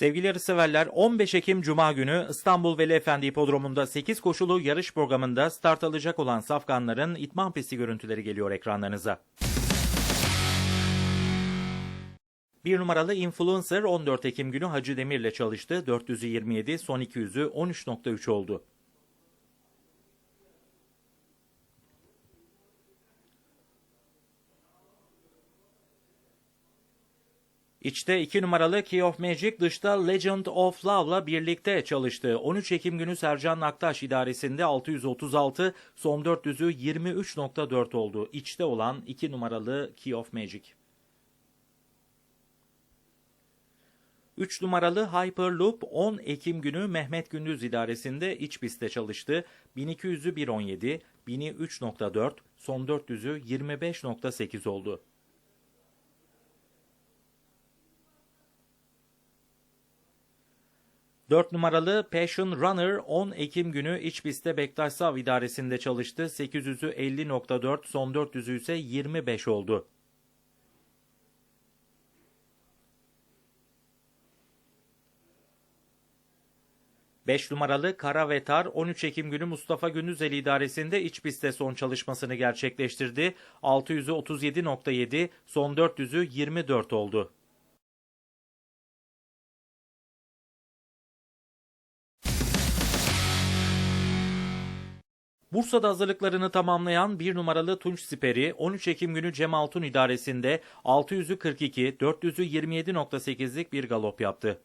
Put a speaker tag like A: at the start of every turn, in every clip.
A: Sevgili yarışseverler 15 Ekim Cuma günü İstanbul Veli Efendi Hipodromu'nda 8 koşulu yarış programında start alacak olan safkanların itman pisti görüntüleri geliyor ekranlarınıza. Bir numaralı Influencer 14 Ekim günü Hacı Demir'le çalıştı. 427, son 200'ü 13.3 oldu. İçte 2 numaralı Key of Magic dışta Legend of Love'la birlikte çalıştı. 13 Ekim günü Sercan Naktaş idaresinde 636, son 400'ü 23.4 oldu. İçte olan 2 numaralı Key of Magic. 3 numaralı Hyperloop 10 Ekim günü Mehmet Gündüz idaresinde iç pistte çalıştı. 1200'ü 1.17, 1000'i 3.4, son 400'ü 25.8 oldu. 4 numaralı Passion Runner 10 Ekim günü iç pistte Bektaş Sav idaresinde çalıştı. 800'ü 50.4, son 400'ü ise 25 oldu. Beş numaralı Kara Vetar 13 Ekim günü Mustafa Gündüzeli idaresinde iç pistte son çalışmasını gerçekleştirdi. 600'ü 37.7, son 400'ü 24 oldu. Bursa'da hazırlıklarını tamamlayan bir numaralı Tunç Siperi 13 Ekim günü Cem Altun idaresinde 600'ü 42, 400'ü 27.8'lik bir galop yaptı.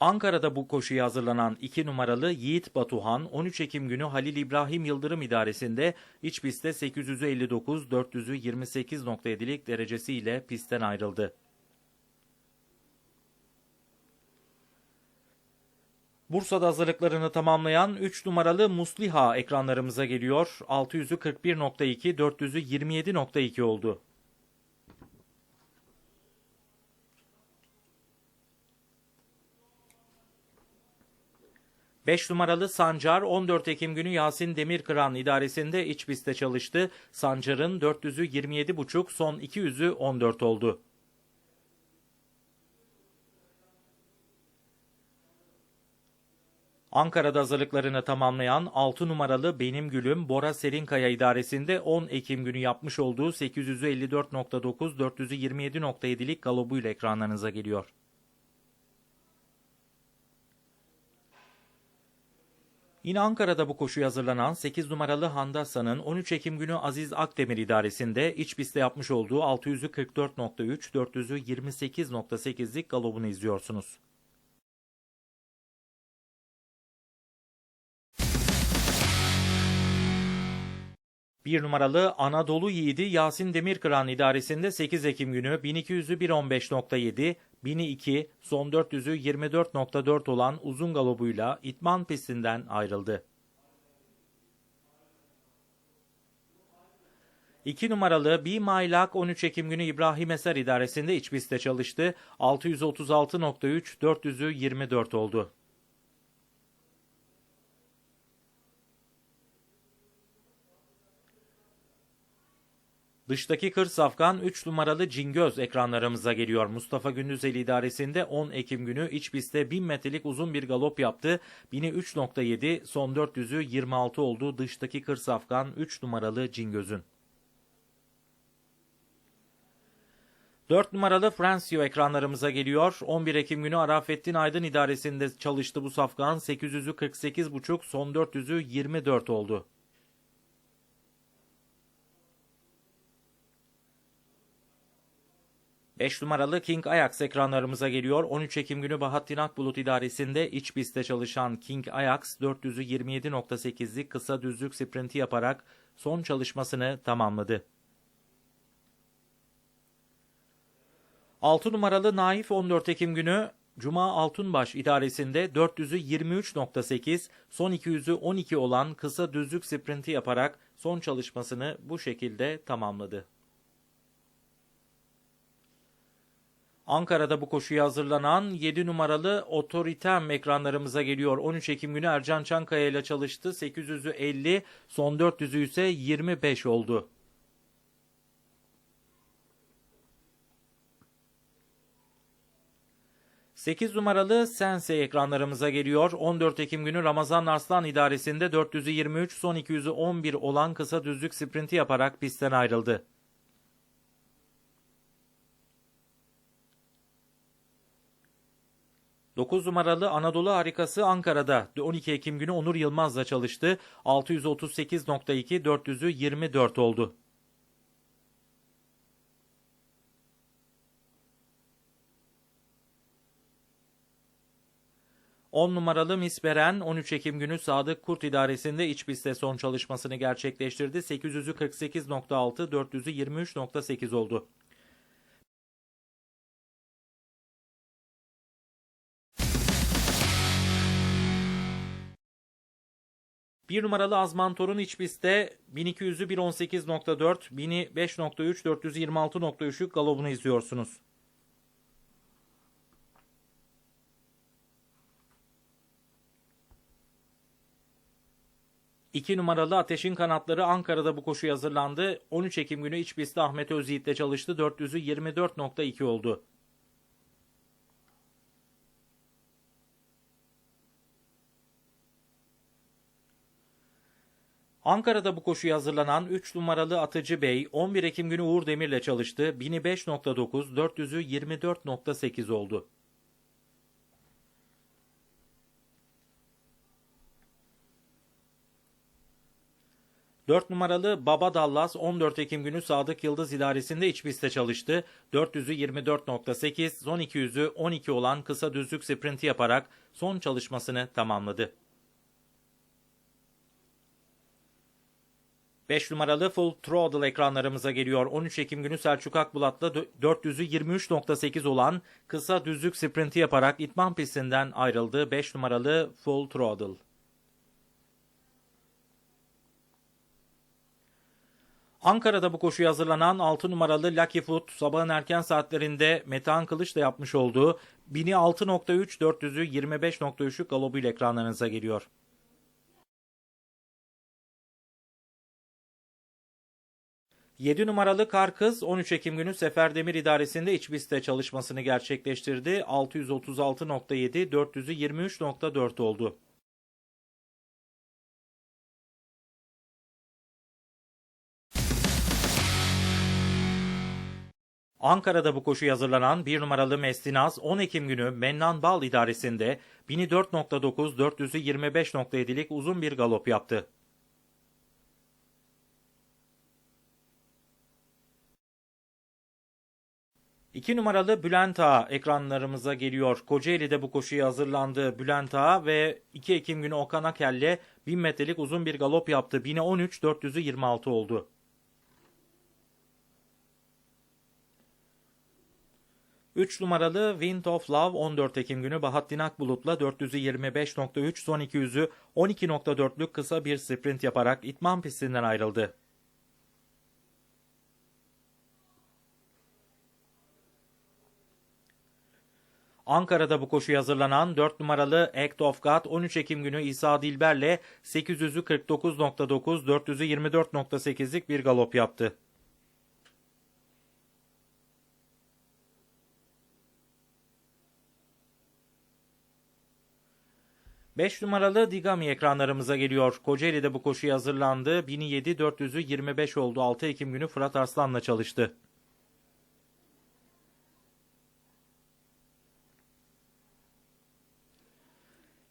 A: Ankara'da bu koşuya hazırlanan 2 numaralı Yiğit Batuhan 13 Ekim günü Halil İbrahim Yıldırım idaresinde iç pistte 800'ü 59, 400'ü 28.7'lik derecesiyle pistten ayrıldı. Bursa'da hazırlıklarını tamamlayan 3 numaralı Musliha ekranlarımıza geliyor. 600'ü 41.2, 400'ü 27.2 oldu. Beş numaralı Sancar 14 Ekim günü Yasin Demirkıran idaresinde iç pistte çalıştı. Sancar'ın 400'ü 27.5, son 200'ü 14 oldu. Ankara'da hazırlıklarını tamamlayan 6 numaralı Benim Gülüm Bora Serinkaya idaresinde 10 Ekim günü yapmış olduğu 854.9 427.7'lik galobuyla ekranlarınıza geliyor. Yine Ankara'da bu koşuya hazırlanan 8 numaralı Handasa'nın 13 Ekim günü Aziz Akdemir idaresinde iç pistte yapmış olduğu 600'ü 44.3, 400'ü 28.8'lik galobunu izliyorsunuz. Bir numaralı Anadolu Yiğidi Yasin Demirkıran idaresinde 8 Ekim günü 1200'ü 1.15.7, 1000'i 2, son 400'ü 24.4 olan uzun galobuyla itman pistinden ayrıldı. 2 numaralı Be My Luck 13 Ekim günü İbrahim Eser idaresinde iç pistte çalıştı. 636.3, 400'ü 24 oldu. Dıştaki kır safkan 3 numaralı Cingöz ekranlarımıza geliyor. Mustafa Gündüzeli idaresinde 10 Ekim günü iç pistte 1000 metrelik uzun bir galop yaptı. 1000'i 3.7 son 400'ü 26 oldu. Dıştaki kır safkan 3 numaralı Cingöz'ün. 4 numaralı Fransio ekranlarımıza geliyor. 11 Ekim günü Arafettin Aydın idaresinde çalıştı bu safkan. 800'ü 48,5 son 400'ü 24 oldu. 5 numaralı King Ajax ekranlarımıza geliyor. 13 Ekim günü Bahattin Akbulut idaresinde iç pistte çalışan King Ajax 400'ü 27.8'lik kısa düzlük sprinti yaparak son çalışmasını tamamladı. 6 numaralı Naif 14 Ekim günü Cuma Altunbaş idaresinde 400'ü 23.8, son 200'ü 12 olan kısa düzlük sprinti yaparak son çalışmasını bu şekilde tamamladı. Ankara'da bu koşuya hazırlanan 7 numaralı otoritem ekranlarımıza geliyor. 13 Ekim günü Ercan Çankaya ile çalıştı. 800'ü 50, son 400'ü ise 25 oldu. Sekiz numaralı Sensei ekranlarımıza geliyor. 14 Ekim günü Ramazan Arslan idaresinde 423 son 211 olan kısa düzlük sprinti yaparak pistten ayrıldı. Dokuz numaralı Anadolu harikası Ankara'da 12 Ekim günü Onur Yılmaz'la çalıştı. 638.2 400'ü 24 oldu. 10 numaralı Miss Beren 13 Ekim günü Sadık Kurt İdaresi'nde iç pistte son çalışmasını gerçekleştirdi. 800'ü 48.6, 400'ü 23.8 oldu. Bir numaralı Azmantor'un iç pistte 1200'ü 118.4, 1000'i 5.3, 426.3'lük galobunu izliyorsunuz. 2 numaralı Ateşin Kanatları Ankara'da bu koşuya hazırlandı. 13 Ekim günü iç Ahmet Özyiğit'le çalıştı. 400'ü 24.2 oldu. Ankara'da bu koşuya hazırlanan 3 numaralı Atıcı Bey 11 Ekim günü Uğur Demir'le çalıştı. 1000'i 5.9, 400'ü 24.8 oldu. 4 numaralı Baba Dallas 14 Ekim günü Sadık Yıldız idaresinde iç pistte çalıştı. 400'ü 24.8, son 200'ü 12 olan kısa düzlük sprinti yaparak son çalışmasını tamamladı. 5 numaralı Full Throttle ekranlarımıza geliyor. 13 Ekim günü Selçuk Akbulat'la 400'ü 23.8 olan kısa düzlük sprinti yaparak itman pistinden ayrıldı. 5 numaralı Full Throttle. Ankara'da bu koşuya hazırlanan 6 numaralı Lucky Foot sabahın erken saatlerinde Metehan Kılıç'la yapmış olduğu 1000'i 6.3 400'ü 25.3'lük galobuyla ekranlarınıza geliyor. Yedi numaralı Kar Kız 13 Ekim günü Seferdemir İdaresi'nde iç pistte çalışmasını gerçekleştirdi. 636.7 400'ü 23.4 oldu. Ankara'da bu koşuya hazırlanan 1 numaralı Mestinaz 10 Ekim günü Mennan Bal idaresinde 1004.9 400'ü 25.7'lik uzun bir galop yaptı. İki numaralı Bülent Ağa ekranlarımıza geliyor. Kocaeli'de bu koşuya hazırlandı Bülent Ağa ve 2 Ekim günü Okan Akel'le 1000 metrelik uzun bir galop yaptı. 1000'e 13, 400'ü 26 oldu. 3 numaralı Wind of Love 14 Ekim günü Bahattin Akbulut'la 400'ü 25.3 son 200'ü 12.4'lük kısa bir sprint yaparak itman pistinden ayrıldı. Ankara'da bu koşuya hazırlanan 4 numaralı Act of God 13 Ekim günü İsa Dilber'le 800'ü 49.9 400'ü 24.8'lik bir galop yaptı. 5 numaralı Digami ekranlarımıza geliyor. Kocaeli'de bu koşuya hazırlandı. 1007 400'ü 25 oldu. 6 Ekim günü Fırat Arslan'la çalıştı.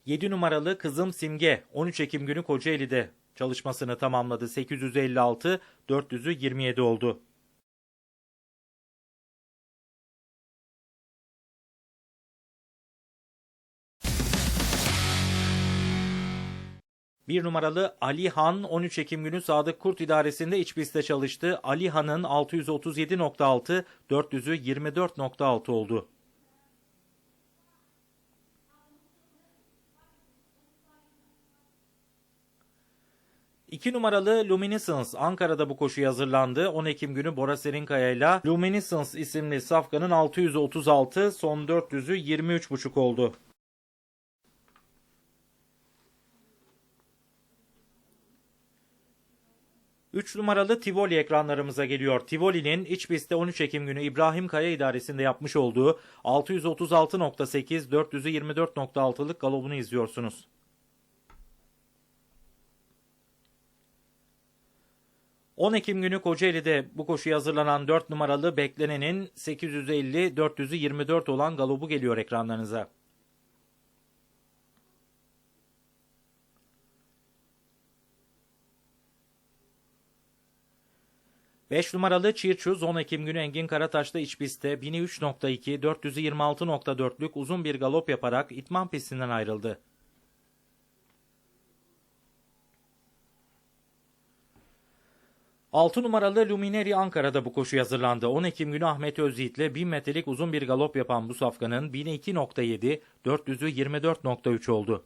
A: Yedi numaralı Kızım Simge 13 Ekim günü Kocaeli'de çalışmasını tamamladı. 856 400'ü 27 oldu. Bir numaralı Ali Han 13 Ekim günü Sadık Kurt idaresinde iç pistte çalıştı. Ali Han'ın 637.6, 400'ü 24.6 oldu. İki numaralı Luminescence Ankara'da bu koşuya hazırlandı. 10 Ekim günü Bora Serinkaya ile Luminescence isimli safkanın 636 son 400'ü 23.5 oldu. 3 3 numaralı Tivoli ekranlarımıza geliyor. Tivoli'nin iç pistte 13 Ekim günü İbrahim Kaya idaresinde yapmış olduğu 636.8 424.6'lık galobunu izliyorsunuz. ...10 Ekim günü Kocaeli'de bu koşuya hazırlanan 4 numaralı beklenenin 850-424 olan galobu geliyor ekranlarınıza. 5 numaralı Çirçuz 10 Ekim günü Engin Karataş'ta iç pistte 1003.2, 426.4'lük uzun bir galop yaparak itman pistinden ayrıldı. Altı numaralı Lumineri Ankara'da bu koşu hazırlandı. 10 Ekim günü Ahmet Özyiğit'le 1000 metrelik uzun bir galop yapan bu safkanın 1002.7, 400'ü 24.3 oldu.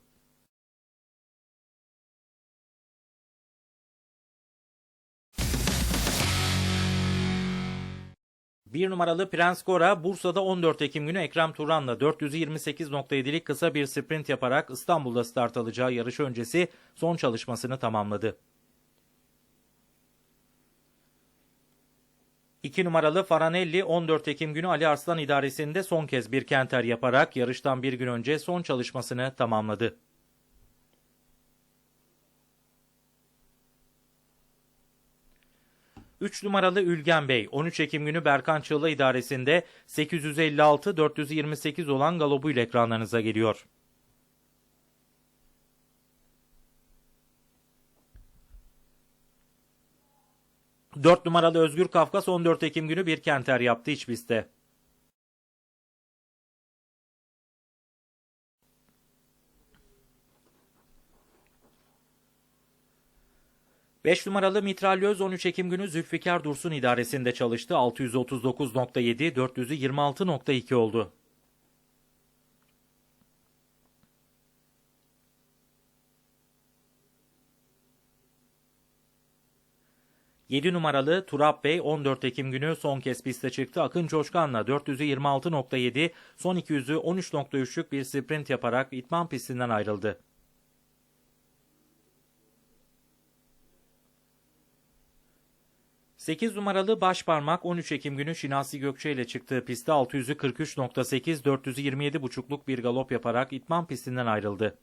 A: Bir numaralı Prens Gora Bursa'da 14 Ekim günü Ekrem Turan'la 428.7'lik kısa bir sprint yaparak İstanbul'da start alacağı yarış öncesi son çalışmasını tamamladı. 2 numaralı Faranelli 14 Ekim günü Ali Arslan idaresinde son kez bir kenter yaparak yarıştan bir gün önce son çalışmasını tamamladı. 3 numaralı Ülgen Bey 13 Ekim günü Berkan Çığla idaresinde 856-428 olan galobuyla ekranlarınıza geliyor. Dört numaralı Özgür Kafkas 14 Ekim günü bir kenter yaptı iç. 5 numaralı mitralyöz 13 Ekim günü Zülfikar Dursun idaresinde çalıştı. 639.7, 400'ü 26.2 oldu. Yedi numaralı Turap Bey 14 Ekim günü son kez piste çıktı. Akın Coşkan'la 400'ü 26.7, son 200'ü 13.3'lük bir sprint yaparak itman pistinden ayrıldı. 8 numaralı baş parmak 13 Ekim günü Şinasi Gökçe ile çıktığı pistte 600'ü 43.8, 400'ü 27.5'luk bir galop yaparak itman pistinden ayrıldı.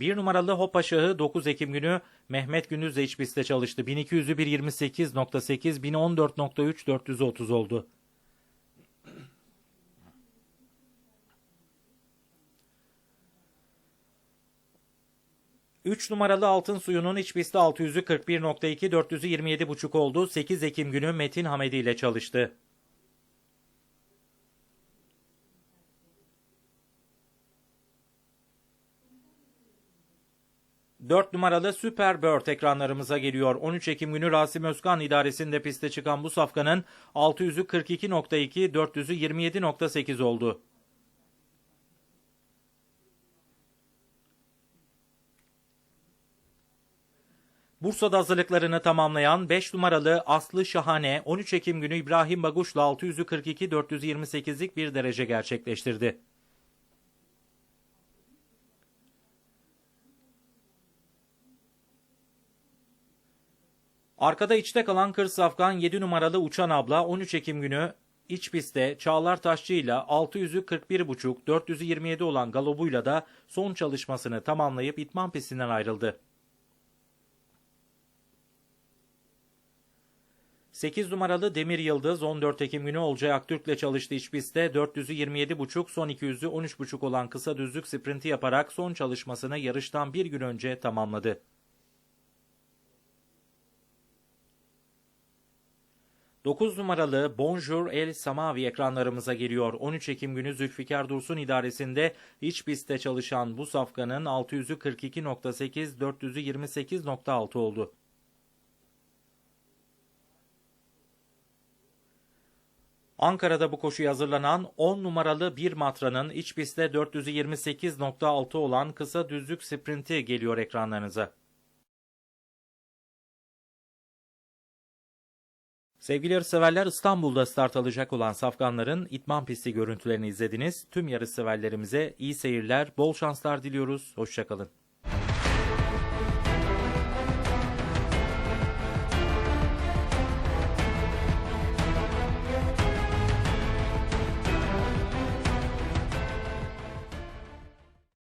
A: Bir numaralı Hop Aşağı 9 Ekim günü Mehmet Gündüz'le iç pistte çalıştı. 1200'ü 1.28.8, 1014.3, 430 oldu. 3 numaralı altın suyunun iç pisti 600'ü 41.2, 400'ü 27.5 oldu. 8 Ekim günü Metin Hamedi ile çalıştı. Dört numaralı Super Bird ekranlarımıza geliyor. 13 Ekim günü Rasim Özkan idaresinde piste çıkan bu safkanın 600'ü 42.2, 400'ü 27.8 oldu. Bursa'da hazırlıklarını tamamlayan 5 numaralı Aslı Şahane 13 Ekim günü İbrahim Baguş'la 642 428'lik bir derece gerçekleştirdi. Arkada içte kalan Kır Safkan 7 numaralı Uçan Abla 13 Ekim günü iç pistte Çağlar Taşçı ile 600'ü 41,5 400'ü 27 olan galobuyla da son çalışmasını tamamlayıp itman pistinden ayrıldı. 8 numaralı Demir Yıldız 14 Ekim günü Olcay Aktürk'le çalıştı iç pistte 400'ü 27.5 son 200'ü 13.5 olan kısa düzlük sprinti yaparak son çalışmasını yarıştan bir gün önce tamamladı. Dokuz numaralı Bonjour El Samavi ekranlarımıza geliyor. 13 Ekim günü Zülfikar Dursun idaresinde iç pistte çalışan bu safkanın 600'ü 42.8, 400'ü 28.6 oldu. Ankara'da bu koşuya hazırlanan 10 numaralı bir matranın iç pistte 428.6 olan kısa düzlük sprinti geliyor ekranlarınıza. Sevgili yarışseverler İstanbul'da start alacak olan safkanların itman pisti görüntülerini izlediniz. Tüm yarışseverlerimize iyi seyirler, bol şanslar diliyoruz. Hoşçakalın.